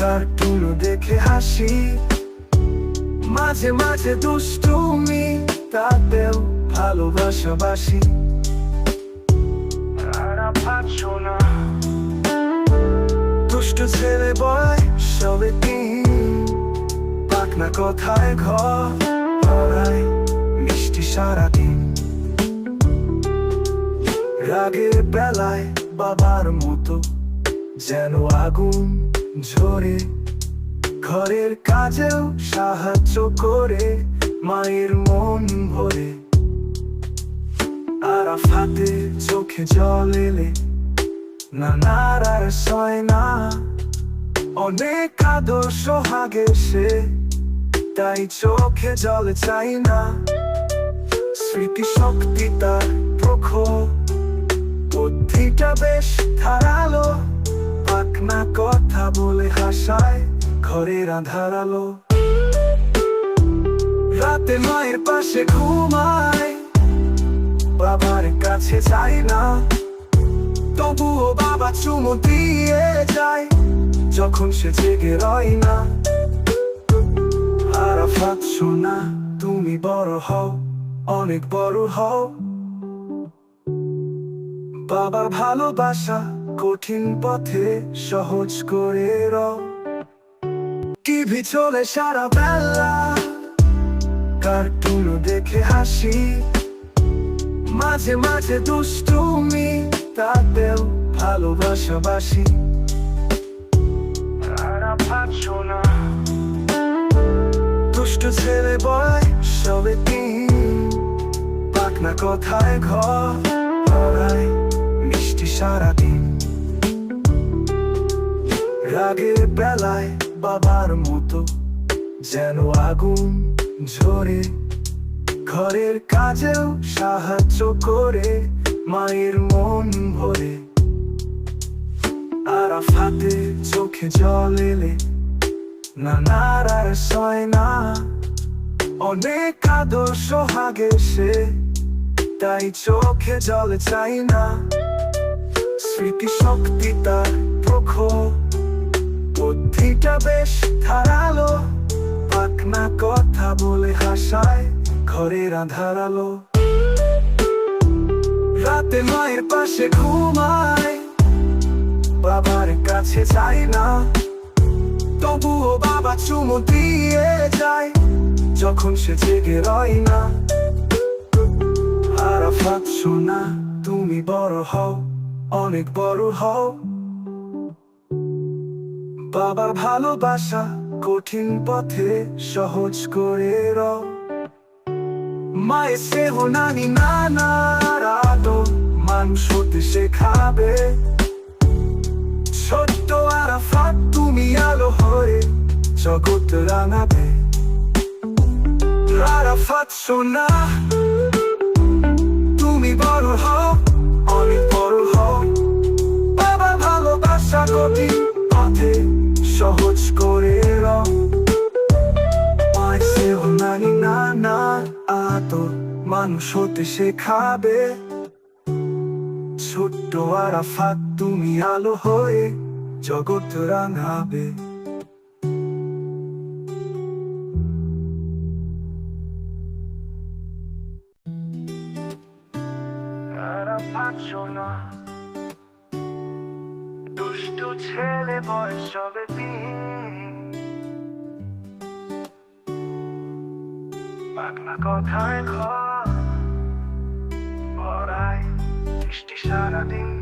Cartoon দেখে হাসি। মাঝে মাঝে দুষ্টুমি, তাতেও ভালোবাসাবাসি দুষ্টু ছেলে বয়, সবে পাকনা কথায় ঘর মিষ্টি সারাদিন। রাগের বেলায় বাবার মতো যেন আগুন। ঝরে, ঘরের কাজেও সাহায্য করে, মায়ের মন ভরে। আরাফাতে চোখে জল এলে, না নারার সয় না অনেক আদর্শ হাগে সে, তাই চোখে জল চাই না। স্মৃতি শক্তি তার প্রখর, বুদ্ধিটা বেশ ধারালো। পাকনা কথা বলে হাসায় ঘরের আধার আলো রাতে মায়ের পাশে ঘুমায়, বাবার কাছে যাই না। তবুও বাবা চুমু দিয়ে যায়, যখন সে জেগে রয় না। আরাফাত শোনা তুমি বড় হও, অনেক বড় হও। বাবার ভালোবাসা কঠিন পথে সহজ করে রও। টিভি চলে সারা বেলা কার্টুন দেখে হাসি। মাঝে মাঝে দুষ্টুমি, তাতেও ভালোবাসাবাসি শোনা দুষ্ট ছেলে বয় সবে তিন। পাকনা কথায় ঘর মিষ্টি সারাদিন। রাগের বেলায় বাবার মতো যেন আগুন ঝরে। ঘরের কাজেও সাহায্য করে, মায়ের মন ভরে। আর আরাফাতে চোখে জল এলে, না নারার সয় না অনেক আদর্শ হাগে সে, তাই চোখে জল চাই না। স্মৃতি শক্তি তার প্রখর বেশ ধারালো, পাকনা কথা বলে হাসায় ঘরের আধার রাতে মায়ের পাশে ঘুমায়, বাবার কাছে যাই না। তবুও বাবা চুমু দিয়ে যায়, যখন সে জেগে রয় না। আরাফাত শোনা তুমি বড় হও, অনেক বড় হও। বাবার ভালোবাসা কঠিন পথে সহজ করে রও। মায়ের সেহ নানি নানার আদর মানুষ হতে শেখাবে। ছোট্ট আরাফাত, তুমি আলো হয়ে জগৎ রাঙাবে। আরাফাত সোনা, তুমি বড় হও, অনেক বড় হও। বাবা ভালোবাসা কঠিন পথে সহজ করে সেহ নানি নানা আদর, মানুষ হতে শেখাবে। ছোট্ট আরাফাত, তুমি আলো হয়ে জগৎ রাঙাবে। আরাফাত দুষ্টু ছেলে বয়স তিন। পাগলা কথায় ঘর পড়ায় বৃষ্টি সারাদিন